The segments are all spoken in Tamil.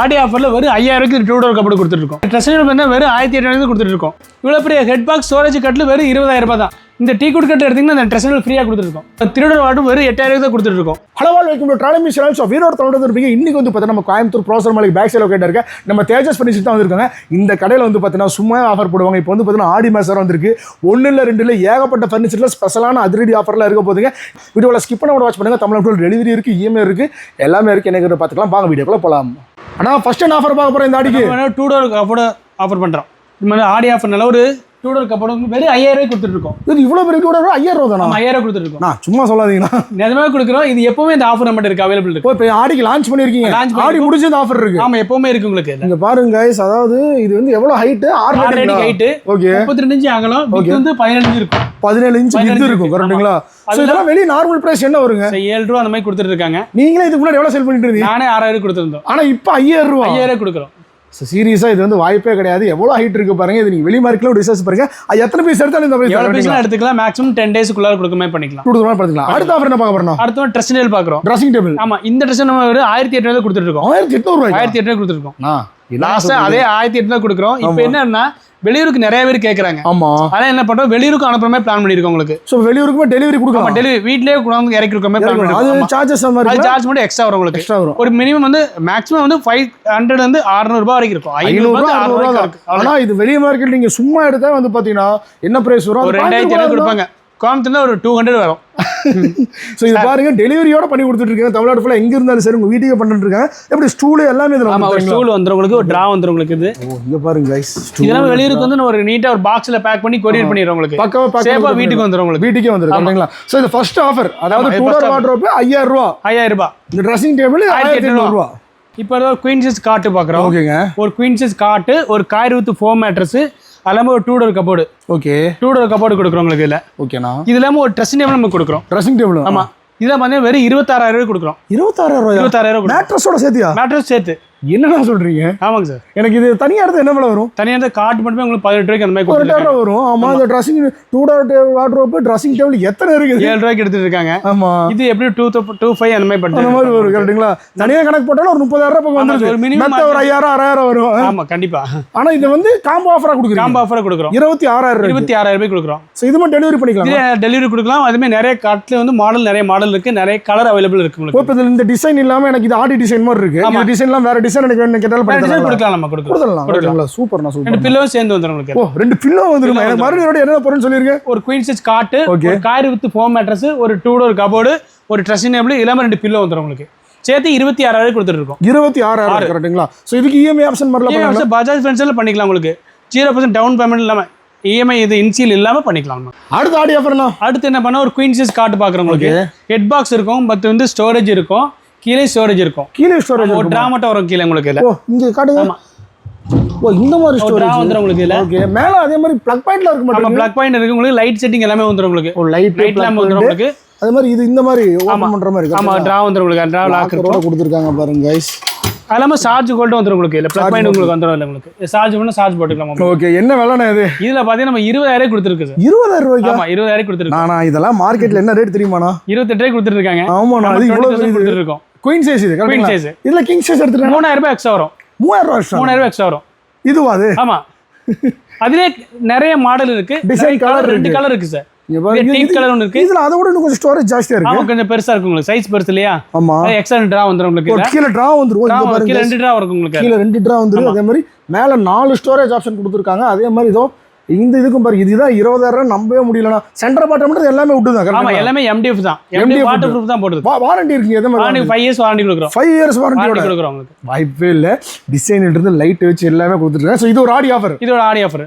ஆடி ஆஃபரில் வெறும் ஐயாயிரம் டூ டோர் கப்போர்டு கொடுத்துருக்கோம் ட்ரெஸ்ஸிங் வந்து வெறும் ஆயிரத்தி எட்நூறு கொடுத்துருக்கோம் இவ்வளோ பெரிய ஹெட் பாக்ஸ் ஸ்டோரேஜ் கட்டில் வெறும் இருபதாயிரம் ரூபாய் தான். இந்த டீ குட் கட்டு எடுத்தீங்கன்னா அந்த ட்ரெஸ்ஸிங் ஃப்ரீயாக கொடுத்துருக்கோம் திருடர் வாட்டும் வெறும் எட்டாயிரம் தான் கொடுத்துருக்கோம் ஹலோ வால் வெல்கம் டு ட்ராலமி சேனல் ஸோ வீரோட தொடர்ந்து இருப்பீங்க. இன்னைக்கு வந்து பார்த்தீங்கன்னா நம்ம கோயம்புத்தூர் ப்ரோசர் மலைக்கு பேக் சைடில் லொக்கேட் இருக்க நம்ம தேஜஸ் ஃபர்னிச்சர் தான் வந்திருக்காங்க. இந்த கடையில் வந்து பார்த்தீங்கன்னா சும்மா ஆஃபர் போடுவாங்க. இப்போ வந்து பார்த்தீங்கன்னா ஆடி மாதம் வந்திருக்கு. ஒன்று இல்லை ரெண்டு இல்லை ஏகப்பட்ட ஃபர்னிச்சரில் ஸ்பெஷலான அதிரடி ஆஃபர்லாம் இருக்க போதுங்க வீடியோவில் ஸ்கிப் பண்ண வாட்ச் பண்ணுங்கள் தமிழ்நாட்டில் டெலிவரி இருக்குது இஎம்ஐ இருக்குது எல்லாமே இருக்குது எனக்கு பார்த்துக்கலாம். வாங்க வீடியோக்குள்ளே போகலாம் ஆனால் ஃபர்ஸ்ட் ஆஃபர் பார்க்க போகிறேன் இந்த ஆடிக்கு? டூ டோர் ஆஃபர் ஆஃபர் பண்ணுறோம் இந்த மாதிரி ஆடி ஆஃபர்னால ஒரு டூ டோர் கப்போர்டு வெறும் ஐயாயிரம் ரூபாய் கொடுத்துருக்கோம் இது இவ்வளோ பெரிய கூட ஐயாயிரம் ரூபா தானா? நம்ம ஐயாயிரம் கொடுத்துருக்கோம் நான் சும்மா சொல்லாதீங்கண்ணா. நிஜமே கொடுக்குறோம். இது எப்பவுமே இந்த ஆஃபர் நம்மகிட்ட இருக்கு அவைலபிள் இருக்கு. இப்போ ஆடிக்கு லான்ச் பண்ணியிருக்கீங்க பண்ணிருக்கோம். ஆடி முடிஞ்சது ஆஃபர் இருக்கு. ஆமா எப்பவுமே இருக்கு உங்களுக்கு இங்க பாருங்க guys. அதாவது இது வந்து எவ்வளவு ஹைட் ஆறு அடி ஹைட்டு ஓகே முப்பத்தி ரெண்டு இன்ச்சு அகலம். வித்து வந்து பதினஞ்சு இருக்கும். பதினேழு இன்ச் பதினேழு வித்து இருக்கும் இருக்கு. கரெக்ட்டுங்களா ஸோ இதெல்லாம் வெளிய நார்மல் பிரைஸ் என்ன வருங்க? ஏழு ரூபா அந்த மாதிரி கொடுத்துட்டு இருக்காங்க நீங்களே இதுக்கு முன்னாடி எவ்வளவு செல் பண்ணிட்டு இருந்தீங்க? நானே ஆறாயிரம் கொடுத்துருந்தோம். ஆனா இப்போ ஐயாயிரம் ரூபா. ஐயாயிரம் கொடுக்குறோம். சீரியஸா இது வந்து வாய்ப்பே கிடையாது. எவ்வளவு ஹைட் இருக்கு பாருங்க. இது நீங்க வெளி மார்க்கெட்ல ரிசர்ச் பாருங்க. அது எத்தனை பீஸ் எடுத்தாலும் இந்த பீஸ்லாம் எடுத்துக்கலாம். மேக்ஸிமம் டென் டேஸ்க்குள்ளார மாதிரி பண்ணிக்கலாம். கொடுக்குறோம் பார்த்துக்கலாம் அடுத்த ஆஃபர் என்ன பார்க்க போறோம்? அடுத்த ட்ரெஸ் டேல் பாக்குறோம் ட்ரெஸ்ஸிங் டேபிள் ஆமா இந்த ட்ரெஸ் நம்ம ஒரு ஆயிரத்தி எட்நூறு கொடுத்துட்டு இருக்கோம். ஆயிரத்தி எட்நூறு ஆயிரத்தி எட்நூறு கொடுத்துருக்கோம் லாஸ்ட் லாஸ்டா அதே ஆயிரத்தி எட்நூறு கொடுக்குறோம். இப்போ என்னன்னா வெளியூருக்கு நிறைய பேர் கேக்குறாங்க. ஆமா. அதான் என்ன பண்றோம்? வெளியூருக்கு அனுப்புற மாதிரி பிளான் பண்ணிருக்கோம் உங்களுக்கு. ஸோ வெளியூருக்குமே டெலிவரி கொடுக்கலாம். டெலிவரி வீட்லயே கொண்டாந்து இறக்கி மாதிரி பிளான் பண்ணிருக்கோம். சார்ஜஸ் மாதிரி சார்ஜ் மட்டும் எக்ஸ்ட்ரா வரும் உங்களுக்கு. எக்ஸ்ட்ரா வரும். ஒரு மினிமம் வந்து மேக்ஸிமம் வந்து ஃபைவ் ஹண்ட்ரட் வந்து 600 ரூபாய் வரைக்கும் இருக்கும். ஐநூறு ரூபாய் அறுநூறு ரூபா இருக்கு அவ்வளவுதான். ஆனா இது வெளிய மார்க்கெட் நீங்க சும்மா எடுத்தா வந்து பாத்தீங்கன்னா என்ன பிரைஸ் வரும்? ஒரு ரெண்டாயிரத்தி கொடுப்பாங்க. கோயம்புத்தூர்ல ஒரு டூ ஹண்ட்ரட் வரும். ஸோ இது பாருங்க டெலிவரியோட பண்ணி கொடுத்துட்டு இருக்காங்க தமிழ்நாடு ஃபுல்லாக எங்க இருந்தாலும் சரி உங்க வீட்டுக்கே பண்ணிட்டு இருக்காங்க எப்படி ஸ்டூல் எல்லாமே இதுல ஆமா ஒரு வந்து ஸ்டூல் வந்துரும் உங்களுக்கு ஒரு டிரா வந்துரும் உங்களுக்கு இது இங்க பாருங்க கைஸ் இதெல்லாம் வெளியூருக்கு வந்து ஒரு நீட்டா ஒரு பாக்ஸ்ல பேக் பண்ணி கொரியர் பண்ணிடுறோம் உங்களுக்கு. சேஃபா பண்ணி வீட்டுக்கு உங்களுக்கு. வீட்டுக்கே வந்துருக்கு சரிங்களா ஸோ இது ஃபர்ஸ்ட் ஆஃபர் அதாவது டூ டோர் offer. வாட்ரோப் ஐயாயிரம் ரூபா. ஐயாயிரம் ரூபாய் இந்த ட்ரெஸ்ஸிங் டேபிள் ஆயிரத்தி எட்நூறு ரூபா. இப்போ ஒரு குயின் சைஸ் காட்டு பாக்குறோம். ஓகேங்க. ஒரு குயின் சைஸ் காட்டு ஒரு காயிறு வித் ஃபோம் மேட்ரஸ் அது ஒரு two door cupboard okay two door cupboard கொடுக்குறோம் உங்களுக்கு இதுல. ஓகேண்ணா இது இல்லாம ஒரு ட்ரெஸ்ஸிங் டேபிள் நம்ம கொடுக்குறோம். ட்ரெஸ்ஸிங் டேபிள் ஆமா. இதெல்லாம் பார்த்தீங்கன்னா வெறும் இருபத்தாறாயிரம் ரூபாய் கொடுக்குறோம். இருபத்தாறாயிரம் ரூபாய்? இருபத்தாறாயிரம் மேட்ரஸோட சேர்த்தியா? மேட்ரஸ் சேர்த்து. என்னண்ணா சொல்றீங்க? ஆமாங்க சார். எனக்கு இது தனியா எடுத்து என்ன விலை வரும்? தனியாக இந்த கார்டு மட்டுமே உங்களுக்கு பதினெட்டு ரூபாய்க்கு அந்த மாதிரி ஒரு கொடுத்துருக்காங்க. ரூபா வரும். ஆமா இந்த dressing two door wardrobe dressing table எத்தனை இருக்குது? ஏழு ரூபாய்க்கு எடுத்துட்டு இருக்காங்க ஆமா. இது எப்படி டூ டூ ஃபைவ் அந்த மாதிரி அந்த மாதிரி வரும் கரெக்ட்டுங்களா தனியா கணக்கு போட்டாலும் ஒரு முப்பதாயிரம் ரூபாய் ஆமா, வந்துருது. ஒரு ஐயாயிரம் ஆறாயிரம் வரும். ஆமா கண்டிப்பா. ஆனா இது வந்து காம்போ ஆஃபரா கொடுக்குறீங்க. காம்போ ஆஃபரை கொடுக்குறோம். இருபத்தி ஆறாயிரம் ரூபாய் இருபத்தி ஆறாயிரம் ரூபாய் கொடுக்குறோம். ஸோ இது மட்டும் டெலிவரி பண்ணிக்கலாம்? டெலிவரி கொடுக்கலாம். அதுமே நிறைய காட்டில் வந்து மாடல் நிறைய மாடல் இருக்கு. நிறைய கலர் அவைலபிள் இருக்கு உங்களுக்கு. இப்போ இந்த டிசைன் இல்லாம எனக்கு இது ஆடி டிசைன் மாதிரி இருக்கு. இந்த டிசைன்லாம் வேற டிசைன் எனக்கு வேணும் கேட்டாலும் வேற பண்ணி design தரலாம் கொடுக்கலாம். நம்ம கொடுக்கலாம். கொடுத்துடலாம் ஓகேங்களா? சூப்பர்ண்ணா ரெண்டு சூப்பர். பில்லோவும் சேர்ந்து வந்துடும் உங்களுக்கு. ஓ ரெண்டு பில்லோ வந்துருமா? எனக்கு மறுபடியும் என்ன போறேன்னு ஒரு குயின் சைஸ் காட்டு கார் வித் ஃபோம் மேட்ரஸ் ஒரு டூ டோர் கபோர்டு ஒரு ட்ரெஸ்ஸிங் டேபிள் ரெண்டு பில்லோ வந்துடும் உங்களுக்கு. சேர்த்து இருபத்தி ஆறாயிரம் கொடுத்துட்டு இருக்கோம். இருபத்தி ஆறாயிரம் கரெக்ட்டுங்களா ஸோ இதுக்கு E இஎம்ஐ ஆப்ஷன் மாதிரிலாம் வந்து பஜாஜ் ஃபைனான்ஸில் பண்ணிக்கலாம் உங்களுக்கு. ஜீரோ பர்சன்ட் டவுன் பேமெண்ட் இல்லாமல் இஎம்ஐ இது இன்சியல் இல்லாமல் பண்ணிக்கலாம். அடுத்த ஆடி ஆஃபர்ண்ணா அடுத்து என்ன பண்ண ஒரு queen size cot head box இருக்கும் பட் வந்து ஸ்டோரேஜ் இருக்கும். கீழே ஸ்டோரேஜ் இருக்கும். கீழே ஸ்டோரேஜ் ஒரு ட்ரா மட்டும் வரும் கீழே உங்களுக்கு இல்லை ஓ இங்க காட்டுங்க. ஓ இந்த மாதிரி ஸ்டோரேஜ் வந்துடும் உங்களுக்கு இல்லை ஓகே மேல அதே மாதிரி ப்ளக் பாயிண்ட்ல இருக்க மாட்டேங்குது. பிளக் பாயிண்ட் இருக்கு. உங்களுக்கு லைட் செட்டிங் எல்லாமே வந்துடும் உங்களுக்கு. ஓ லைட் லைட் லேம்ப் வந்துடும் உங்களுக்கு. அதே மாதிரி இது இந்த மாதிரி ஓபன் பண்ற மாதிரி ஆமா ட்ரா வந்துடும் உங்களுக்கு. ட்ரா லாக் இருக்கும் கொடுத்துருக்காங்க பாருங்க கைஸ் அது இல்லாமல் சார்ஜ் கோல்டு வந்துடும் உங்களுக்கு. இல்லை பிளக் பாயிண்ட் உங்களுக்கு வந்துடும் இல்லை உங்களுக்கு. சார்ஜ் பண்ணால் சார்ஜ் போட்டுக்கலாம் ஓகே என்ன விலைண்ணா இது? இதுல பார்த்தீங்கன்னா நம்ம இருபதாயிரம் கொடுத்துருக்கு சார் இருபதாயிரம் ரூபாய்க்கா? ஆமா இருபதாயிரம் கொடுத்துருக்கு நானா இதெல்லாம் மார்க்கெட்ல என்ன ரேட் தெரியுமாண்ணா? இருபத்தெட்டு ரூபாய் கொடுத்துருக்காங்க. ஆமாண்ணா அது இவ்வளவு கொடுத்துருக்கோம். குயின் சைஸ் இது குயின் சைஸ் இதுல கிங் சைஸ் எடுத்துட்டேன் மூணாயிரம் ரூபாய் எக்ஸ்ட்ரா வரும். மூவாயிரம் ரூபாய் extra. மூணாயிரம் ரூபாய் எக்ஸ்ட்ரா வரும். இதுவா அது? ஆமா. அதுலயே நிறைய மாடல் இருக்கு. நிறைய colour ரெண்டு. கலர் இருக்கு சார் கலர் ஒன்று இருக்கு. இதுல அதை விட இன்னும் கொஞ்சம் ஸ்டோரேஜ் ஜாஸ்தியா இருக்கு. கொஞ்சம் பெருசா இருக்கு உங்களுக்கு. சைஸ் பெருசு இல்லையா? ஆமா. எக்ஸ்ட்ரா ட்ரா வந்துடும் உங்களுக்கு. கீழே டிரா வந்துரும். கீழே ரெண்டு ட்ரா இருக்கும் உங்களுக்கு. கீழே ரெண்டு டிரா வந்துரும். அதே மாதிரி மேல நாலு ஸ்டோரேஜ் ஆப்ஷன் கொடுத்துருக்காங்க. அதே மாதிரி இதோ இந்த இதுக்கும் பாருங்க இதுதான் இருபதாயிரம் நம்பவே முடியலண்ணா. சென்டர் பாட்டம் மட்டும் எல்லாமே விட்டு தான் ஆமா எல்லாமே எம்டிஎஃப் தான். எம்டிஎஃப் வாட்டர் ப்ரூஃப் தான் போடுது வாரண்டி இருக்கு எதே மாதிரி வாரண்டி ஃபைவ் இயர்ஸ் வாரண்டி கொடுக்குறோம். ஃபைவ் இயர்ஸ் வாரண்டியோட வாரண்டி கொடுக்குறோம் உங்களுக்கு. வாய்ப்பே இல்ல. டிசைன் இருந்து லைட் வச்சு எல்லாமே கொடுத்துருக்காங்க ஸோ இது ஒரு ஆடி ஆஃபர் இதோட ஆடி ஆஃபர்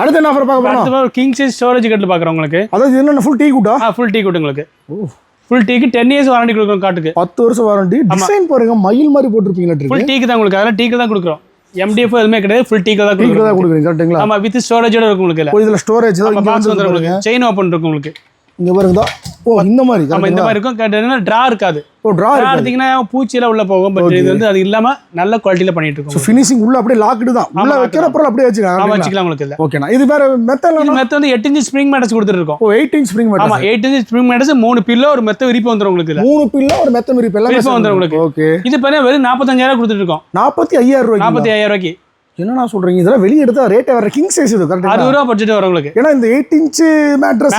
அடுத்த என்ன ஆஃபர் பார்க்க போறோம்? ஒரு கிங் சைஸ் ஸ்டோரேஜ் கட்டில் பார்க்குறோம் உங்களுக்கு. அதாவது இது என்ன ஃபுல் டீ கூட்டா? ஃபுல் டீ கொடுங்க உங்களுக்கு. ஓ. ஃபுல் டீக்கு டென் இயர்ஸ் வாரண்டி கொடுக்குறோம் காட்டுக்கு. பத்து வருஷம் வாரண்டி டிசைன் பாருங்க மயில் மாதிரி போட்டிருப்பீங்களா ஃபுல் டீக்கு தான் உங்களுக்கு. அதெல்லாம் டீக்கு தான் கொடுக்குறோம். எம்டிஎஃப் எதுவுமே கிடையாது. ஃபுல் டீக்கு தான் கொடுக்குறீங்க கரெக்ட்டுங்களா ஆமா வித் ஸ்டோரேஜோட இருக்கும் உங்களுக்கு இதுல ஸ்டோரேஜ் தான் இங்க பாக்ஸ் வந்து வந்துடும் உங்களுக்கு. செயின் ஓப்பன் இருக்கும் உங்களுக்கு. இங்க பாருங்க ஓ இந்த மாதிரி நம்ம இந்த மாதிரி இருக்கும். கேட்டீங்கன்னா ட்ரா இருக்காது. ஓ ட்ரா எடுத்தீங்கன்னா பூச்சியெல்லாம் உள்ள போகும் பட் இது வந்து அது இல்லாம நல்ல குவாலிட்டியில பண்ணிட்டு இருக்கோம். ஃபினிஷிங் உள்ள அப்படியே லாக்டு தான். உள்ள ஆமா, வைக்கிற பொருள் அப்படியே ஆமா வச்சுக்கலாம் வச்சுக்கலாம் உங்களுக்கு இல்ல ஓகேண்ணா இது வேற மெத்தட்ல இது மெத்த வந்து எட்டு இன்ச்சு ஸ்ப்ரிங் மேட்டர்ஸ் கொடுத்துருக்கோம் ஓ எயிட் இன்ச் ஸ்ப்ரிங் ஆமா mattress eight inch spring mattress மூணு பில்லோ ஒரு மெத்த விரிப்பு வந்துரும் உங்களுக்கு இல்ல மூணு பில்ல ஒரு மெத்த மிரிப்பு எல்லாமே விரிப்பு வந்துரும் உங்களுக்கு. ஓகே இது பார்த்தா வெறும் நாற்பத்தஞ்சாயிரம் கொடுத்துட்டு இருக்கோம் நாற்பத்தி ஐயாயிரம் ரூபாய் நாற்பத்தி ஐயாயிரம் ரூபாய்க்கு. என்னண்ணா சொல்றீங்க? இதெல்லாம் வெளியே எடுத்தா ரேட்டை வேற கிங் சைஸ் இது கரெக்டா அறுபது ரூபா பட்ஜெட் வரும் உங்களுக்கு. ஏன்னா இந்த எயிட் இன்ச் மேட்ரஸ்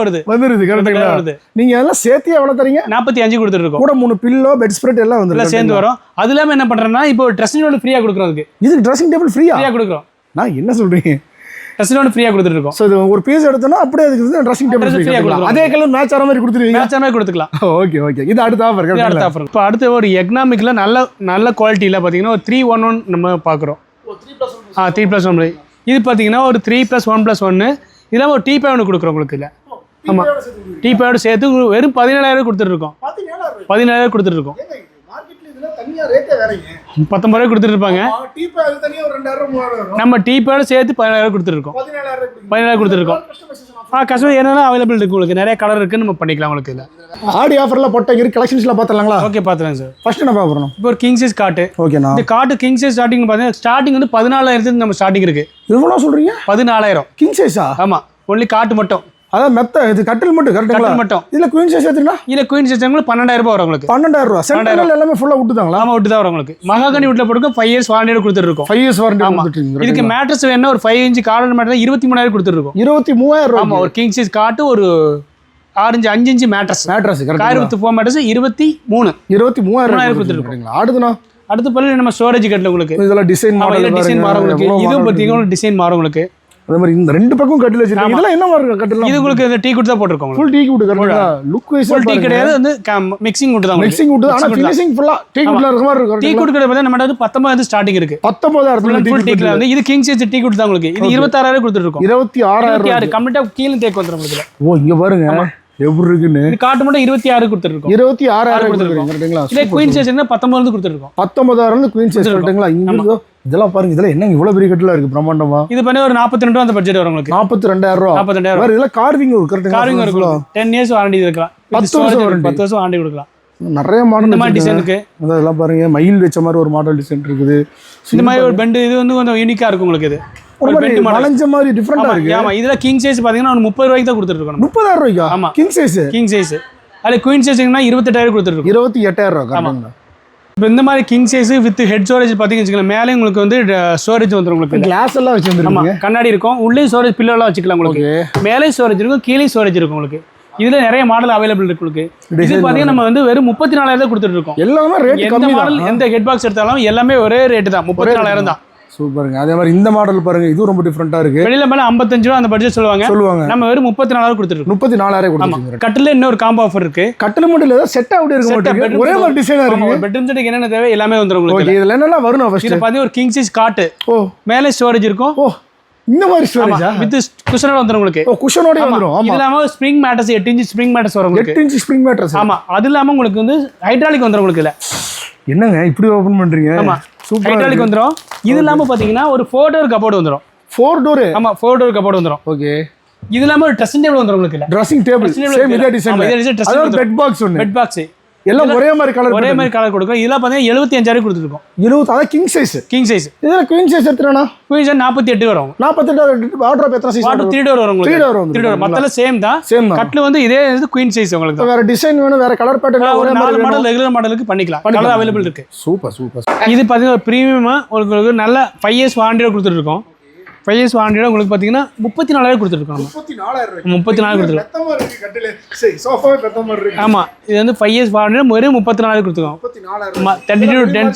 வருது. வந்துருது கரெக்டுங்களா வருது. நீங்க எல்லாம் சேர்த்து எவ்வளவு தரீங்க? நாற்பத்தி அஞ்சு கொடுத்துட்டு இருக்கோம் கூட மூணு பில்லோ பெட் ஸ்ப்ரெட் எல்லாம் எல்லாம் வந்துருக்கு சேர்ந்து வரும். அது இல்லாம என்ன பண்றேன்னா இப்போ ட்ரெஸ்ஸிங் லோன் ஃப்ரீயா கொடுக்குறோம் அதுக்கு இதுக்கு ட்ரெஸ்ஸிங் டேபிள் ஃப்ரீயா ஃப்ரீயா கொடுக்குறோம். நான் என்ன சொல்றீங்க? ட்ரெஸ்ஸிங் லோன் ஃப்ரீயா கொடுத்துட்டு இருக்கோம் ஸோ இது ஒரு பீஸ் எடுத்தோம்னா அப்படியே அதுக்கு வந்து ட்ரெஸ்ஸிங் டேபிள் Dress free ஆ ஃப்ரீ கொடுத்துருவோம். அதே கலர் மேட்ச் ஆகிற மாதிரி கொடுத்துருவீங்க? மேட்ச் மாதிரி கொடுத்துக்கலாம். ஓகே ஓகே இது அடுத்த ஆஃபர் இது அடுத்த ஆஃபர் இப்போ அடுத்து ஒரு எக்கனாமிக்கில் நல்ல நல்ல குவாலிட்டியில் பார்த்தீங்கன்னா ஒரு த்ரீ ஒன் ஒன் நம்ம பார்க்குறோம் ஆ த்ரீ ப்ளஸ் ஒன் இது பார்த்தீங்கன்னா ஒரு த்ரீ ப்ளஸ் ஒன் ப்ளஸ் ஒன்று இதெல்லாம் ஒரு டீ பே ஒன்று கொடுக்குறோம் உங்களுக்கு இல்லை ஆமாம் டீ பேயோட சேர்த்து வெறும் பதினேழாயிரம் கொடுத்துட்ருக்கோம் பதினேழாயிரம் கொடுத்துட்ருக்கோம் பத்தொம்பது ரூபாய் கொடுத்துருப்பாங்க நம்ம டீ சேர்த்து பதினேழாயிரம் கொடுத்துருக்கோம் பதினேழாயிரம் கொடுத்துருக்கோம் ஆ கஸ்டமர் என்னென்ன அவைலபிள் இருக்குது உங்களுக்கு? நிறைய கலர் இருக்குன்னு நம்ம பண்ணிக்கலாம் உங்களுக்கு இல்லை ஆடி ஆஃபர்ல போட்ட கலெக்ஷன்ஸ்ல பார்த்துலாங்களா ஓகே பார்த்துலாம் சார் ஃபர்ஸ்ட் என்ன பார்க்க போறோம்? இப்போ ஒரு கிங் சைஸ் காட்டு ஓகேண்ணா இந்த காட்டு கிங் சைஸ் ஸ்டார்டிங் பார்த்தீங்கன்னா ஸ்டார்டிங் வந்து பதினாலாயிரத்துக்கு நம்ம ஸ்டார்டிங் இருக்கு. எவ்வளோ சொல்றீங்க? பதினாலாயிரம். கிங் சைஸா ஆமா. ஒன்லி காட்டு மட்டும். அதான் மெத்த இது கட்டில் மட்டும் கரெக்டுங்களா மட்டும். இதுல குயின் சைஸ் எடுத்துனா இதுல குயின் சைஸ் உங்களுக்கு பன்னெண்டாயிரம் ரூபாய் வரும் உங்களுக்கு. பன்னெண்டாயிரம் ரூபா. சென்ட்ரல் எல்லாமே ஃபுல்லா விட்டுதாங்களா ஆமா விட்டு தான் வரும் உங்களுக்கு. மகாகனி வீட்டில் போட்டுக்க ஃபைவ் இயர்ஸ் வாரண்டியோட கொடுத்துருக்கோம் ஃபைவ் இயர்ஸ் வாரண்டி இதுக்கு மேட்ரஸ் வேணா ஒரு ஃபைவ் இன்ச் கார்டன் மேட்ரஸ் இருபத்தி மூணாயிரம் கொடுத்துருக்கோம் இருபத்தி மூவாயிரம் ரூபாய் ஆமா ஒரு கிங் சைஸ் காட்டு ஒரு ஆறு இன்ச் அஞ்சு inch mattress mattress with four mattress இருபத்தி மூணு. இருபத்தி மூவாயிரம் ரூபாய் கொடுத்துருக்கீங்களா அடுத்துண்ணா அடுத்த பள்ளி நம்ம ஸ்டோரேஜ் கட்டில் உங்களுக்கு. இதெல்லாம் டிசைன் மாடல் டிசைன் மாறும் உங்களுக்கு இதுவும் பார்த்தீங்கன்னா டிசைன் மாறும் உங்களுக்கு அதே மாதிரி இந்த ரெண்டு பக்கம் கட்டில் வச்சிருக்கீங்க. இதெல்லாம் என்ன மாதிரி கட்டில் இது உங்களுக்கு இந்த டீ குட் தான் போட்டிருக்கோம். ஃபுல் டீ விட்டு கரெக்டா லுக் வைஸ் ஃபுல் டீ கிடையாது வந்து மிக்சிங் விட்டு தான் மிக்சிங் விட்டு ஆனா ஃபினிஷிங் ஃபுல்லா டீ குட்ல இருக்க மாதிரி டீ இருக்கும் குட் கடை பார்த்தா நம்ம வந்து பத்தொன்பது ஸ்டார்டிங் இருக்கு. பத்தொன்பதாயிரத்துல ஃபுல் டீ டீக்ல வந்து இது கிங் சைஸ் டீ குட் தான் உங்களுக்கு. இது இருபத்தாறாயிரம் கொடுத்துருக்கோம் இருபத்தி ஆறாயிரம் இருபத்தி ஆறு கம்ப்ளீட்டா கீழே தேக்கு வந்துடும் உங்களுக்கு. ஓ இங்க பாருங்க. இது காட்டு மட்டும் இருபத்தி ஆறு கொடுத்துருக்கோம். இருபத்தி ஆறாயிரம் கொடுத்துருக்கோம். இதே குயின் என்ன? பத்தொன்பது கொடுத்துருக்கோம். பத்தொன்பதாயிரம் குயின் சைஸ் கரெக்டுங்களா? இங்க இதெல்லாம் பாருங்க இதெல்லாம் என்னங்க இவ்வளவு பெரிய கட்டில இருக்கு பிரம்மாண்டமா? இது பண்ணி ஒரு நாற்பத்தி ரெண்டு அந்த பட்ஜெட் வரும் உங்களுக்கு. நாற்பத்தி ரெண்டாயிரம் ரூபா. நாற்பத்தி ரெண்டாயிரம் இதெல்லாம் கார்விங் காரிங் கரெக்டுங்களா? இருக்கும் டென் இயர்ஸ் வாரண்டி இருக்கலாம். பத்து வருஷம். பத்து வருஷம் வாரண்டி கொடுக்கலாம். நிறைய மாடல் டிசைனுக்கு அதெல்லாம் பாருங்க மயில் வச்ச மாதிரி ஒரு மாடல் டிசைன் இருக்குது. இந்த மாதிரி ஒரு பெண்டு இது வந்து கொஞ்சம் யூனிக்கா இருக்கும் உங்களுக்கு இது. ஒரு மாதிரி வளைஞ்ச மாதிரி டிஃப்ரெண்டா இருக்கு. ஆமா இதுல கிங் சைஸ் பாத்தீங்கன்னா ஒரு முப்பது ரூபாய்க்கு தான் கொடுத்துருக்கோம் முப்பதாயிரம் ரூபாய்க்கா? ஆமா. கிங் சைஸ் கிங் சைஸ் அதுல குயின் சைஸ்னா இருபத்தெட்டாயிரம் கொடுத்துருக்கோம் இருபத்தி எட்டாயிரம் ரூபா கரெக்டுங்களா இப்போ இந்த மாதிரி king size with head storage பார்த்தீங்கன்னு வச்சுக்கலாம் மேலே உங்களுக்கு வந்து ஸ்டோரேஜ் வந்துடும் உங்களுக்கு. கிளாஸ் எல்லாம் ஆமா வச்சிருந்துருக்கீங்க கண்ணாடி இருக்கும். உள்ளே ஸ்டோரேஜ் பில்லோலாம் வச்சுக்கலாம் உங்களுக்கு. மேலே ஸ்டோரேஜ் இருக்கும் கீழே ஸ்டோரேஜ் இருக்கும் உங்களுக்கு. இதுல நிறைய மாடல் அவைலபிள் இருக்கு உங்களுக்கு. இது Design பார்த்தீங்கன்னா நம்ம வந்து வெறும் முப்பத்தி நாலாயிரம் தான் கொடுத்துட்டு இருக்கோம் எல்லாமே ரேட் எந்த மாடல் எந்த ஹெட் பாக்ஸ் எடுத்தாலும் எல்லாமே ஒரே ரேட்டு தான். முப்பத்தி நாலாயிரம் தான். சூப்பருங்க. அதே மாதிரி இந்த மாடல் பாருங்க இதுவும் ரொம்ப டிஃப்ரெண்டா இருக்கு. வெளியில மேலே ஐம்பத்தஞ்சு ரூபா அந்த பட்ஜெட் சொல்லுவாங்க. சொல்லுவாங்க. நம்ம வெறும் முப்பத்தி நாலாயிரம் கொடுத்துட்டு இருக்கோம் முப்பத்தி நாலாயிரம் ஆமா. கொடுத்துருக்கீங்க. கட்டில இன்னொரு காம்போ ஆஃபர் இருக்கு. கட்டில மட்டும் இல்ல செட் அப்படி இருக்க மாட்டேங்குது ஒரே மாதிரி டிசைனா இருக்கு. பெட்ரூம் செட்டுக்கு என்னென்ன தேவை எல்லாமே வந்துடும் உங்களுக்கு இதுல. என்னெல்லாம் வரும் ஃபர்ஸ்ட் இது பார்த்தீங்கன்னா ஒரு கிங் சைஸ் காட்டு ஓ. மேலே ஸ்டோரேஜ் இருக்கும். ஓ இந்த மாதிரி ஸ்டோரேஜா வித் குஷனோட வந்துடும் உங்களுக்கு. ஓ குஷனோட வந்துரும். ஆமா. இல்லாம ஸ்ப்ரிங் மேட்டர்ஸ் எட்டு இன்ச் ஸ்ப்ரிங் மேட்டர்ஸ் வரும் உங்களுக்கு. எட்டு இன்ச் ஸ்ப்ரிங் மேட்ரஸ் ஆமா. அது இல்லாம உங்களுக்கு வந்து ஹைட்ராலிக் வந்துரும் உங்களுக்கு இல்ல என்னங்க இப்படி ஓபன் பண்றீங்க? ஆமா. சூப்பரா ஹைட்ராலிக் வந்துரும். இது இல்லாம பாத்தீங்கன்னா ஒரு ஃபோர் டோர் கபோர்டு வந்துரும். ஃபோர் டோர் ஆமா ஃபோர் டோர் கபோர்டு வந்துரும். ஓகே இது இல்லாம ஒரு ட்ரெஸ்ஸிங் டேபிள் வந்துரும் உங்களுக்கு ட்ரெஸ்ஸிங் டேபிள் சேம் இதே டிசைன். பெட் பாக்ஸ் ஒன்னு பெட் பாக்ஸ் எல்லாம் ஒரே மாதிரி கலர் ஒரே மாதிரி கலர் கொடுக்கும் இதெல்லாம் பாத்தீங்கன்னா எழுபத்தி அஞ்சாயிரம் கொடுத்துருக்கோம். இருபது அதான் கிங் சைஸ் கிங் சைஸ் இதுல குயின் சைஸ் எடுத்துறேனா குயின் நாற்பத்தி எட்டு வரும். நாற்பத்தெட்டு ஆர்டர் எத்தனை சைஸ் வாட்டர் த்ரீ டோர் வரும் உங்களுக்கு. Door வந்துரும். த்ரீ டோர் மத்தல சேம் தான். சேம் கட்ல வந்து இதே இது குயின் சைஸ் உங்களுக்கு வேற டிசைன் வேணும் வேற கலர் பேட்டர்ன் ஒரு நாலு மாடல் ரெகுலர் மாடலுக்கு பண்ணிக்கலாம். கலர் அவைலபிள் இருக்கு. சூப்பர் சூப்பர் இது பார்த்தீங்கன்னா ஒரு ப்ரீமியமாக உங்களுக்கு நல்ல ஃபைவ் இயர்ஸ் வாரண்டியோட கொடுத்துருக்கோம் இயர்ஸ் வாரண்டியோட உங்களுக்கு பார்த்தீங்கன்னா முப்பத்தி நாலாயிரம் கொடுத்துருக்கோம் நம்ம முப்பத்தி நாலாயிரம் முப்பத்தி நாலு கொடுத்துருக்கோம் ஆமாம் இது வந்து ஃபைவ் இயர்ஸ் வாரண்டியோட வெறும் முப்பத்தி நாலாயிரம் கொடுத்துருக்கோம் தேர்ட்டி டூ டென்.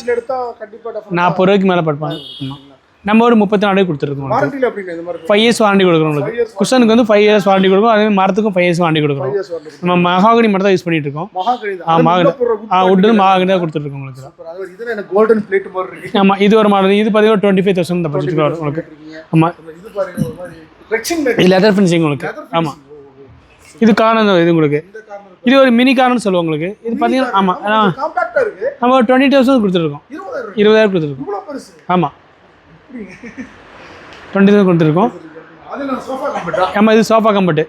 நாற்பது ரூபாய்க்கு மேலே படிப்பாங்க. ஆமாம் நம்ம ஒரு முப்பத்தி நாலு கொடுத்துருக்கோம் ஃபைவ் இயர்ஸ் வாரண்டி கொடுக்குறோம் உங்களுக்கு குஷனுக்கு வந்து ஃபைவ் இயர்ஸ் வாரண்டி கொடுக்கும் அதே மரத்துக்கும் ஃபைவ் இயர்ஸ் வாரண்டி கொடுக்குறோம். நம்ம மகாகனி மட்டும் தான் யூஸ் பண்ணிட்டு இருக்கோம். ஆ மகாகனி. தான் ஆ உட்டு மகாகனி தான் கொடுத்துருக்கோம் உங்களுக்கு. கோல்டன் பிளேட் மாதிரி ஆமாம் இது ஒரு மாடல் இது பார்த்தீங்கன்னா டுவெண்ட்டி ஃபைவ் தௌசண்ட் பட்ஜெட் வரும் உங்களுக்கு. ஆமாம் இது லெதர் ஃபினிஷிங் உங்களுக்கு. ஆமாம் இது கார்னர் இது உங்களுக்கு. இது ஒரு மினி கார்னு சொல்லுவோம் உங்களுக்கு. இது பார்த்தீங்கன்னா ஆமாம் நம்ம டுவெண்ட்டி தௌசண்ட் கொடுத்துருக்கோம். இருபதாயிரம் கொடுத்துருக்கோம். ஆமாம் டுவெண்ட்டி தௌசண்ட் கொடுத்துருக்கோம். ஆமாம் இது சோஃபா கம்பெட்டு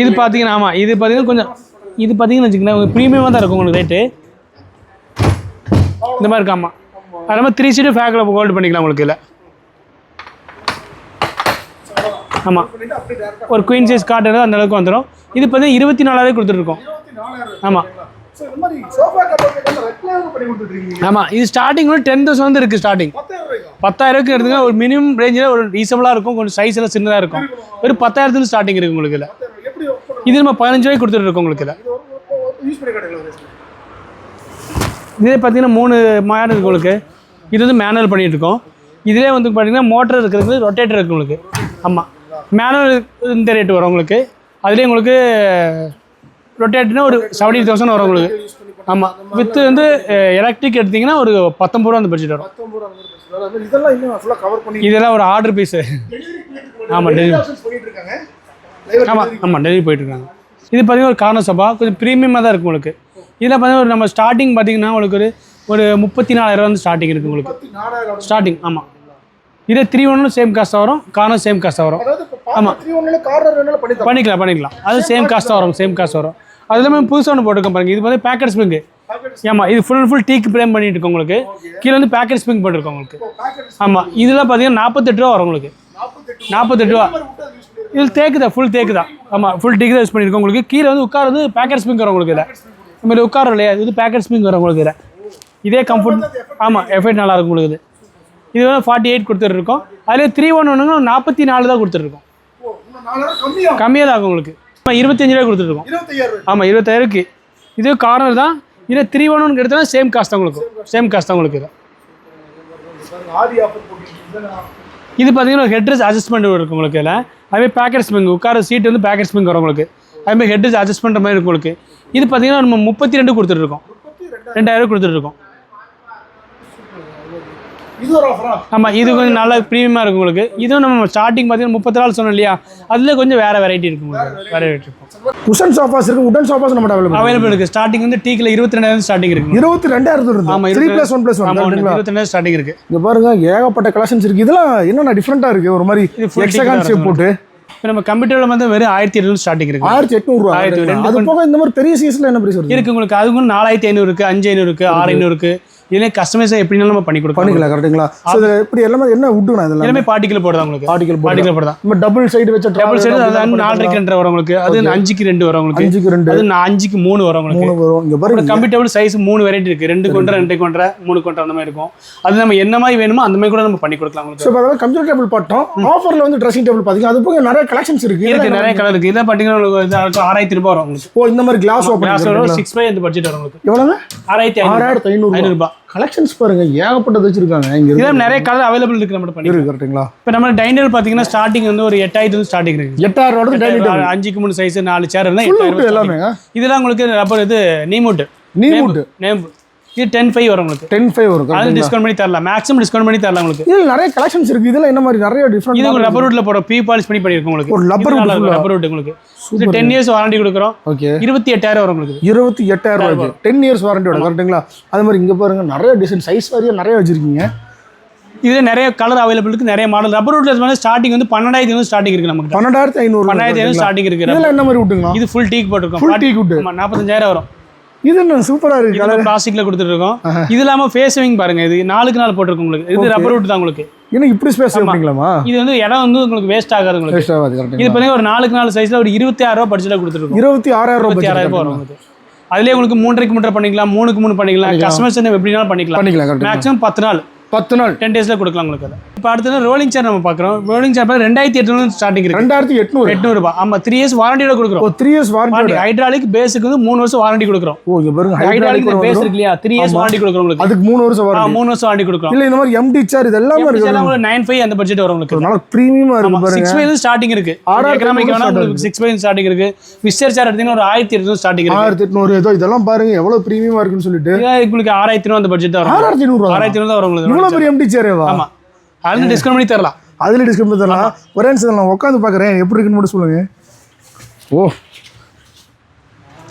இது பார்த்தீங்கன்னா ஆமாம் இது பார்த்தீங்கன்னா கொஞ்சம் இது பார்த்தீங்கன்னு வச்சுக்கோங்களேன் ப்ரீமியமாக தான் இருக்கும் உங்களுக்கு ரேட்டு இந்த மாதிரி இருக்காமா அது மாதிரி த்ரீ சீட்டு ஃபேக்கில் ஹோல்டு பண்ணிக்கலாம் உங்களுக்கு இதில். ஆமாம் ஒரு குயின் சைஸ் காட்டுறது அந்த அளவுக்கு வந்துடும் இது பார்த்தீங்கன்னா இருபத்தி நாலாயிரம் கொடுத்துருக்கோம். ஆமாம். ஆமாம் இது ஸ்டார்டிங் டென் தௌசண்ட் வந்து இருக்குது ஸ்டார்டிங்? பத்தாயிரத்துக்கு எடுத்துங்க ஒரு மினிமம் ரேஞ்சில் ஒரு ரீசனபிளாக இருக்கும். கொஞ்சம் சைஸ் எல்லாம் சின்னதாக இருக்கும். ஒரு பத்தாயிரத்துல ஸ்டார்டிங் இருக்குது உங்களுக்கு இதில். இது நம்ம பதினஞ்சு ரூபாய்க்கு கொடுத்துட்டு இருக்கோம் உங்களுக்கு இதில். இதே பார்த்தீங்கன்னா மூணு மாடல் இருக்கு உங்களுக்கு. இது வந்து மேனுவல் பண்ணிட்டு இருக்கோம். இதிலே வந்து பார்த்தீங்கன்னா மோட்டர் இருக்கிறது ரொட்டேட்டர் இருக்கு உங்களுக்கு. ஆமாம் மேனுவல் இந்த ரேட்டு வரும் உங்களுக்கு. அதுலேயே உங்களுக்கு ரொட்டேட்டர்னா ஒரு செவன்டி தௌசண்ட் வரும் உங்களுக்கு. ஆமாம் வித்து வந்து eh, எலக்ட்ரிக் எடுத்தீங்கன்னா ஒரு பத்தொம்பது ரூபா அந்த பட்ஜெட் வரும். இதெல்லாம் இன்னும் பண்ணி ஒரு ஆர்டர் பீஸு ஆமாம் டெலிவரி ஆமாம் ஆமாம் டெலிவரி போயிட்டுருக்காங்க. இது பார்த்தீங்கன்னா ஒரு கார்னர் சோபா. கொஞ்சம் ப்ரீமியமாக தான் இருக்கும் உங்களுக்கு. இதில் பார்த்தீங்கன்னா ஒரு நம்ம ஸ்டார்டிங் பார்த்தீங்கன்னா உங்களுக்கு ஒரு ஒரு முப்பத்தி நாலாயிரம் வந்து ஸ்டார்டிங் இருக்குது உங்களுக்கு. ஸ்டார்டிங் ஆமாம் இதே த்ரீ ஒன்னும் சேம் காஸ்ட்டாக வரும். கார்னர் சேம் காஸ்ட்டாக வரும். தரலாம். பண்ணிக்கலாம் பண்ணிக்கலாம். அது சேம் காஸ்ட்டாக வரும் சேம் காஸ்ட் வரும். அது இல்லாமல் புதுசாக ஒன்று போட்டுருக்கோம் பாருங்க. இது வந்து பேக்கெட் ஸ்ப்ரிங்கு. ஆமாம் இது ஃபுல் ஃபுல் டீக் ஃப்ரேம் பண்ணிட்டு இருக்கோம் உங்களுக்கு. கீழே வந்து பேக்கெட் ஸ்ப்ரிங் பண்ணிருக்கோம் உங்களுக்கு. ஆமாம் இதெல்லாம் பார்த்தீங்கன்னா நாற்பத்தெட்டு ரூபா வரும் உங்களுக்கு. நாற்பத்தெட்டு ரூபா. இது தேக்கு தான் ஃபுல் தேக்கு தான். ஆமாம் ஃபுல் டீக் தான் யூஸ் பண்ணியிருக்கோம் உங்களுக்கு. கீழே வந்து உட்கார வந்து பேக்கெட் ஸ்ப்ரிங் வரும் உங்களுக்கு இதில். இந்த மாதிரி உட்காரம் இல்லையா? இது பாக்கெட் ஸ்ப்ரிங் வரும் உங்களுக்கு இதில். இதே கம்ஃபர்ட் ஆமாம் எஃபெக்ட் நல்லா இருக்கும் உங்களுக்கு இது. இது வந்து ஃபார்ட்டி எயிட் கொடுத்துருக்கோம் அதில் த்ரீ ஒன் ஒன்றுங்க நாற்பத்தி நாலு தான் கம்மியா? கம்மியாக தான் ஆகும் உங்களுக்கு. ஆமாம் இருபத்தஞ்சு ரூபாய் கொடுத்துருக்கோம். ஆமாம் இருபத்தாயிரக்கு இது கார்னர் தான். இதே த்ரீ ஒன் ஒன் எடுத்தா சேம் காஸ்ட் தான் உங்களுக்கு. சேம் காஸ்ட் தான் உங்களுக்கு இது. இது பார்த்தீங்கன்னா ஹெட்ரஸ் அட்ஜஸ்ட்மெண்ட் இருக்கும் உங்களுக்கு இதில். அதுமாதிரி பேக்கெட் ஸ்ப்ரிங் உட்கார சீட் வந்து பேக்கெட் ஸ்ப்ரிங் வரும் உங்களுக்கு. அதுமாதிரி ஹெட்ரஸ் அட்ஜஸ்ட் பண்ணுற மாதிரி இருக்கும் உங்களுக்கு. இது பார்த்தீங்கன்னா நம்ம முப்பத்தி ரெண்டு கொடுத்துட்ருக்கோம் ரெண்டாயிரம். கொடுத்துட்ருக்கோம் இது ஒரு ஆஃபரா ஆமாம் இது கொஞ்சம் நல்லா ப்ரீமியமாக இருக்கும் உங்களுக்கு. இதுவும் நம்ம ஸ்டார்டிங் பார்த்தீங்கன்னா முப்பத்தி நாலு சொன்னோம் இல்லையா? அதில் கொஞ்சம் வேறு வெரைட்டி இருக்கும் உங்களுக்கு. வேறு வெரைட்டி இருக்கும் குஷன் சோஃபாஸ் இருக்கு உடன் சோஃபாஸ் நம்ம அவைலபிள் அவைலபிள் இருக்குது ஸ்டார்டிங் வந்து டீக்கில் இருபத்தி ரெண்டாயிரம் ஸ்டார்டிங் இருக்குது இருபத்தி ரெண்டாயிரத்து இருந்து. ஆமாம் three plus one plus one இருபத்தி ரெண்டாயிரம் ஸ்டார்டிங் இருக்குது இங்க பாருங்க ஏகப்பட்ட கலெக்ஷன்ஸ் இருக்கு. இதெல்லாம் என்னென்ன டிஃப்ரெண்டா இருக்கு? ஒரு மாதிரி எக்ஸகான் ஷேப் போட்டு. இப்போ நம்ம கம்ப்யூட்டரில் வந்து வெறும் ஆயிரத்தி எட்நூறு ஸ்டார்டிங் இருக்குது ஆயிரத்தி எட்நூறு ஆயிரத்தி அது போக இந்த மாதிரி பெரிய சீஸ்ல என்ன பிரைஸ் இருக்கு உங்களுக்கு. அதுக்கும் நாலாயிரத்தி ஐநூறு இருக்கு அஞ்சு ஐநூறு இருக்கு ஆறு ஐநூறு இருக்கு. இதுல கஸ்டமைஸா எப்படினாலும் நம்ம பண்ணி கொடுக்கலாம். பண்ணிக்கலாம் கரெக்டுங்களா ஸோ இது இப்படி எல்லாமே என்ன உட்டுண்ணா இதெல்லாம் எல்லாமே பார்ட்டிக்கல் போடுதா உங்களுக்கு. பார்ட்டிகல் போட்டு பார்ட்டிக்கல் போடுதா நம்ம டபுள் சைடு வச்ச டபுள் சைடு அது நாலரைக்கு ரெண்டு வரும் உங்களுக்கு. அது அஞ்சுக்கு ரெண்டு வரும் உங்களுக்கு. அஞ்சுக்கு ரெண்டு. அது அஞ்சுக்கு மூணு வரும் உங்களுக்கு. மூணு வரும். இங்க பாருங்க. கம்ப்யூட்டபிள் சைஸ் மூணு வெரைட்டி இருக்கு. ரெண்டு கொண்டரை ரெண்டு கொண்டரை மூணு கொண்டரை அந்த மாதிரி இருக்கும். அது நம்ம என்ன மாதிரி வேணுமோ அந்த மாதிரி கூட நம்ம பண்ணி கொடுக்கலாம் உங்களுக்கு. ஸோ அதாவது கம்ப்யூட்டர் டேபிள் பார்த்தோம். ஆஃபர்ல வந்து ட்ரெஸ்ஸிங் டேபிள் பார்த்தீங்க. அது போக நிறைய கலெக்ஷன்ஸ் இருக்கு. இருக்கு நிறைய கலர் இருக்கு. இதான் பாத்தீங்கன்னா உங்களுக்கு ஆறாயிரத்தி ரூபாய் வரும் உங்களுக்கு. ஓ இந்த மாதிரி கிளாஸ் ஓப்பன் சிக்ஸ் ஃபைவ் அந்த பட்ஜெட் வரும் உங்களுக்கு. எவ்வளோங்க? ஆறாயிரத்தி ஆறாயிரத்தி ஐநூறு ரூபாய் கலெக்ஷன்ஸ் பாருங்க ஏகப்பட்டது வச்சிருக்காங்க. இங்க இதில் நிறைய கலர் அவைலபிள் இருக்கு நம்ம பண்ணி கரெக்ட்டுங்களா இப்போ நம்ம டைனிங் பார்த்தீங்கன்னா ஸ்டார்டிங் வந்து ஒரு எட்டாயிரத்து ஸ்டார்டிங் இருக்கு. எட்டாயிரம் டைனிங் அஞ்சுக்கு மூணு சைஸ் நாலு சேர் உட்டு எல்லாமேங்க இதெல்லாம் உங்களுக்கு ரப்பர் இது நீமூட்டு நீ உட்டு நேம் இது டென் ஃபைவ் வரும் உங்களுக்கு. டென் ஃபைவ் வரும் அது? டிஸ்கவுண்ட் பண்ணி தரலாம். மேக்ஸிமம் டிஸ்கவுண்ட் பண்ணி தரலாம் உங்களுக்கு. இதுல நிறைய கலெக்ஷன்ஸ் இருக்கு. இதுல என்ன மாதிரி நிறைய இது டிஃப்ரெண்ட் உங்களுக்கு ரப்பர் வுட்ல போற பீ பாலிஷ் பண்ணி பண்ணிருக்கோம் உங்களுக்கு. ஒரு full-ஆ? ரப்பர் வுட் உங்களுக்கு. இது டென் இயர்ஸ் வாரண்டி கொடுக்குறோம். ஓகே இருபத்தி எட்டாயிரம் வரும் உங்களுக்கு. இருபத்தி எட்டாயிரம் ரூபாய்க்கு. டென் இயர்ஸ் வாரண்டியோட கரெக்ட்டுங்களா அது மாதிரி இங்க பாருங்க நிறைய டிசைன் சைஸ் வாரியா நிறைய வச்சிருக்கீங்க. இதுல நிறைய கலர் அவைலபிள் இருக்கு நிறைய மாடல் ரப்பர் வுட்ல வந்து ஸ்டார்டிங் வந்து பன்னெண்டாயிரத்தி வந்து ஸ்டார்டிங் இருக்கு நமக்கு பன்னெண்டாயிரத்தி ஐநூறு பன்னெண்டாயிரத்தி ஐநூறு ஸ்டார்டிங் இருக்கு இதுல என்ன மாதிரி விட்டுங்களா இது ஃபுல் டீக் போட்டிருக்கோம். ஃபுல் டீ குட் ஆமா நாற்பத்தஞ்சாயிரம் வரும். இது என்ன சூப்பரா இருக்கு இது பிளாஸ்டிக்ல கொடுத்துருக்கோம் இது இல்லாம ஃபேஸிங் பாருங்க. இது நாளுக்கு நாள் போட்டிருக்கும் உங்களுக்கு. இது ரப்பர் வுட் தான் உங்களுக்கு. என்ன இப்படி ஸ்பேஸ் அப்படிங்களாமா இது வந்து இடம் வந்து உங்களுக்கு வேஸ்ட் ஆகாது உங்களுக்கு. வேஸ்ட் ஆகாது இது பார்த்தீங்கன்னா ஒரு நாலுக்கு நாலு சைஸ்ல ஒரு இருபத்தி ஆறு ரூபா பட்ஜெட்ல கொடுத்துருக்கோம் இருபத்தி ஆறாயிரம் இருபத்தி ஆறாயிரம் வரும் அதுலயே உங்களுக்கு மூன்றரைக்கு மூன்றரை பண்ணிக்கலாம் மூணுக்கு மூணு பண்ணிக்கலாம் கஸ்டமர்ஸ் எப்படினாலும் பண்ணிக்கலாம். பண்ணிக்கலாம் மேக்ஸிமம் பத்து நாள். பத்து நாள். டென் டேஸ்ல கொடுக்கலாம் உங்களுக்கு அதை. இப்போ அடுத்தது ரோலிங் சேர் நம்ம பார்க்குறோம். ரோலிங் சேர் பார்த்து ரெண்டாயிரத்தி எட்நூறு ஸ்டார்டிங் இருக்கு. ரெண்டாயிரத்தி எட்நூறு. எட்நூறு ரூபாய் ஆமா த்ரீ இயர்ஸ் வாரண்டியோட கொடுக்குறோம். த்ரீ இயர்ஸ் வாரண்டி ஹைட்ராலிக் பேஸுக்கு வந்து மூணு வருஷம் வாரண்டி கொடுக்குறோம். ஓ இங்க பாருங்க ஹைட்ராலிக் பேஸ் இருக்கு இல்லையா த்ரீ இயர்ஸ் வாரண்டி கொடுக்குறோம் உங்களுக்கு. அதுக்கு மூணு வருஷம் வாரண்டி மூணு வருஷம் வாரண்டி கொடுக்குறோம். இல்ல இந்த மாதிரி எம்டி சார் இது எல்லாமே இருக்கு உங்களுக்கு நைன் ஃபைவ் அந்த பட்ஜெட் வரும் உங்களுக்கு. நல்லா ப்ரீமியமா இருக்கு பாருங்க. சிக்ஸ் ஃபைவ் ஸ்டார்டிங் இருக்கு. ஆறாயிரத்தி எக்கனாமிக் வேணா உங்களுக்கு சிக்ஸ் ஃபைவ் ஸ்டார்டிங் இருக்கு. விஸ்டர் சார் எடுத்தீங்கன்னா ஒரு ஆயிரத்தி எட்நூறு ஸ்டார்டிங் இருக்கு. ஆயிரத்தி எட்நூறு ஏதோ இதெல்லாம் பாருங்க எவ்வளவு ப்ரீமியமா இருக்குன்னு சொல்லிட்டு. உங்களுக்கு ஆறாயிரத்தி அந்த பட்ஜெட் வரும். ஆறாயிரத்தி ஐநூறு ஆறாயிரத்தி தான் வரும் உங்களுக்கு. இவ்வளவு பெரிய எம்டி சேரேவா ஆமா. அதுல டிஸ்கவுண்ட் பண்ணி தரலாம். அதுல டிஸ்கவுண்ட் தரலாம். ஒரே நிமிஷம் நான் உட்காந்து பாக்குறேன் எப்படி இருக்குன்னு மட்டும் சொல்லுங்க. ஓ.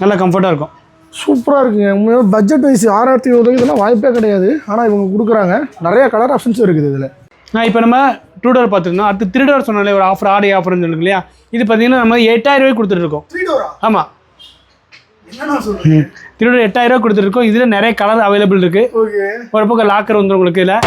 நல்லா கம்ஃபர்ட்டா இருக்கும். சூப்பராக இருக்குங்க. பட்ஜெட் வைஸ் ஆறாயிரத்தி ஐநூறு இதெல்லாம் வாய்ப்பே கிடையாது. ஆனால் இவங்க கொடுக்குறாங்க. நிறைய கலர் ஆப்ஷன்ஸும் இருக்குது இதில். நான் இப்போ நம்ம டூ டோர் பார்த்துருந்தோம். அடுத்து த்ரீ டோர் சொன்னாலே ஒரு ஆஃபர் ஆடி ஆஃபர்னு சொல்லுங்க இல்லையா? இது பார்த்தீங்கன்னா நம்ம எட்டாயிரம் ரூபாய்க்கு கொடுத்துட்ருக்கோம் த்ரீ டோரா ஆமாம் திருடர் எட்டாயிரம் ரூபாய் கொடுத்துருக்கோம். இதில் நிறைய கலர் அவைலபிள் இருக்குது ஒரு பக்கம் லாக்கர் வந்துடும் உங்களுக்கு இதில்.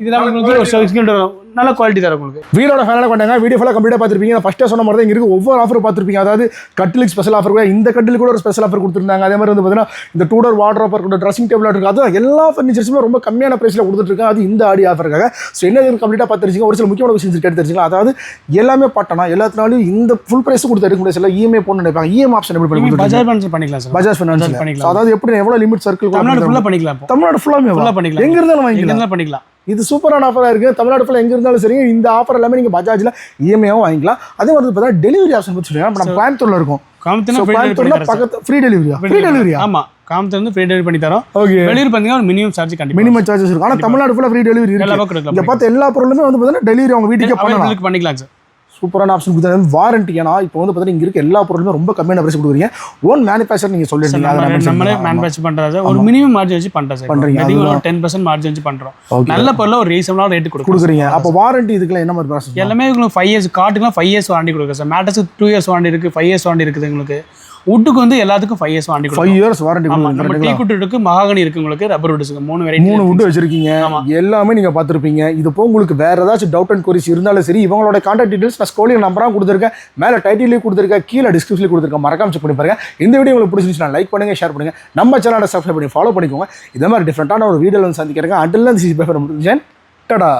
இதெல்லாம் உங்களுக்கு ஒரு செகண்ட் வரும். நல்ல குவாலிட்டி தரும் உங்களுக்கு. வீடோட ஃபேனால கொண்டாங்க. வீடியோ ஃபுல்லாக கம்ப்ளீட்டாக பார்த்துருப்பீங்க. நான் ஃபஸ்ட்டே சொன்ன மாதிரி தான் இங்கே இருக்கு ஒவ்வொரு ஆஃபர் பார்த்துருப்பீங்க. அதாவது கட்டிலுக்கு ஸ்பெஷல் ஆஃபர் கூட இந்த கட்டில் கூட ஒரு ஸ்பெஷல் ஆஃபர் கொடுத்துருந்தாங்க. அதே மாதிரி வந்து பார்த்தீங்கன்னா இந்த டூடர் வாட்டர் ஆஃபர் கூட ட்ரெஸ்ஸிங் டேபிள் இருக்கு அது எல்லா ஃபர்னிச்சர்ஸுமே ரொம்ப கம்மியான ப்ரைஸில் கொடுத்துட்ருக்காங்க அது இந்த ஆடி ஆஃபருக்காக ஸோ என்ன கம்ப்ளீட்டாக பார்த்துருச்சிங்க ஒரு சில முக்கியமான விஷயம் கேட்டு தெரிஞ்சுக்கலாம் அதாவது எல்லாமே பட்டனா எல்லாத்தினாலும் இந்த ஃபுல் ப்ரைஸ் கொடுத்து எடுக்க முடியாது. சில இஎம்ஐ போட்டு நினைப்பாங்க இஎம் ஆப்ஷன் எப்படி பண்ணி கொடுத்துருக்காங்க? பஜாஜ் பண்ஸ் பண்ணிக்கலாம் சார். பஜாஜ் ஃபைனான்ஸ் பண்ணிக்கலாம். அதாவது எப்படி எவ்வளோ லிமிட் சர்க்கிள் தமிழ்நாடு ஃபுல்லாக பண்ணிக்கலாம் தமிழ்நாடு ஃபுல்லாக பண்ணிக்கலாம். எங்க இருந்தாலும் வாங்கிக்கலாம் பண்ணிக்கலாம். இது சூப்பரான ஆஃபராக இருக்குது தமிழ்நாடு ஃபுல்லாக எங்கே இருந்தாலும் சரி இந்த ஆஃபர் எல்லாமே நீங்கள் பஜாஜில் இஎம்ஐயாகவும் வாங்கிக்கலாம். அதே மாதிரி பார்த்தீங்கன்னா டெலிவரி ஆப்ஷன் பற்றி சொல்லுங்கள் நம்ம கோயம்புத்தூர்ல இருக்கோம். டெலிவரி கோயம்புத்தூர்ல. பக்கத்து ஃப்ரீ டெலிவரியா ஃப்ரீ டெலிவரியா ஆமா காமத்துல இருந்து ஃப்ரீ டெலிவரி பண்ணி தரோம். ஓகே வெளியூர் பார்த்தீங்கன்னா ஒரு மினிமம் சார்ஜ் கண்டிப்பா மினிமம் சார்ஜஸ் இருக்கும். ஆனால் தமிழ்நாடு ஃபுல்லாக ஃப்ரீ டெலிவரி எல்லா இருக்கு இருக்கலாம் பார்த்த எல்லா பொருளுமே வந்து பார்த்தீங்கன்னா டெலிவரி அவங்க வீட்டுக்கே பண்ணலாம். பண்ணிக்கலாம் சார் சூப்பரான ஆப்ஷன் கொடுத்தாங்க வாரண்டி ஏன்னா இப்போ வந்து பார்த்தீங்கன்னா இங்கே இருக்க எல்லா பொருளுமே ரொம்ப கம்மியான பிரைஸ் கொடுக்குறீங்க. ஓன் மேனுஃபேக்சர் நீங்கள் mention நம்மளே. மேனுஃபேக்சர் பண்றது ஒரு மினிமம் மார்ஜின் வச்சு பண்றீங்க, பண்றீங்க ஒரு டென் பர்சன்ட் மார்ஜின் வச்சு பண்றோம். Okay. நல்ல பொருள் ஒரு ரீசனபிளான ரேட் கொடுக்கும் கொடுக்குறீங்க. அப்போ வாரண்டி இதுக்கெல்லாம் என்ன மாதிரி ப்ராசஸ் எல்லாமே உங்களுக்கு ஃபைவ் இயர்ஸ் காட்டுக்குலாம் ஃபைவ் இயர்ஸ் வாரண்டி கொடுக்குறோம் sir. Mattress two years warranty இருக்கு ஃபைவ் இயர்ஸ் வாரண்டி இருக்குது உங்களுக்கு வுட்டுக்கு வந்து எல்லாத்துக்கும் five years warranty five years warranty teak wood இருக்கு மகாகனி இருக்கு உங்களுக்கு ரப்பர் வுட்ஸ் மூணு வெரைட்டி மூணு உண்டு வச்சிருக்கீங்க. எல்லாமே நீங்க பார்த்துருப்பீங்க. இது போக உங்களுக்கு வேற ஏதாச்சும் டவுட் அண்ட் கொரிஸ் இருந்தாலும் சரி இவங்களோட கான்டாக்ட் டீடைல்ஸ் நான் ஸ்கோலியர் நம்பராக கொடுத்துருக்கேன். மேலே டைட்டிலையும் கொடுத்துருக்கேன் கீழே டிஸ்கிரிப்ஷன்லையும் கொடுத்துருக்கேன். மறக்காம செக் பண்ணி பாருங்க. இந்த வீடியோ உங்களுக்கு பிடிச்சிருந்துச்சுன்னா லைக் பண்ணுங்க ஷேர் பண்ணுங்க. நம்ம சேனலை சப்ஸ்கிரைப் பண்ணி ஃபாலோ பண்ணிக்கோங்க. இதே மாதிரி டிஃப்ரெண்டான ஒரு வீடியோவில் வந்து சந்திக்கிறேன் அண்டில் சிசி பேப்பர் முடிஞ்சேன் டடா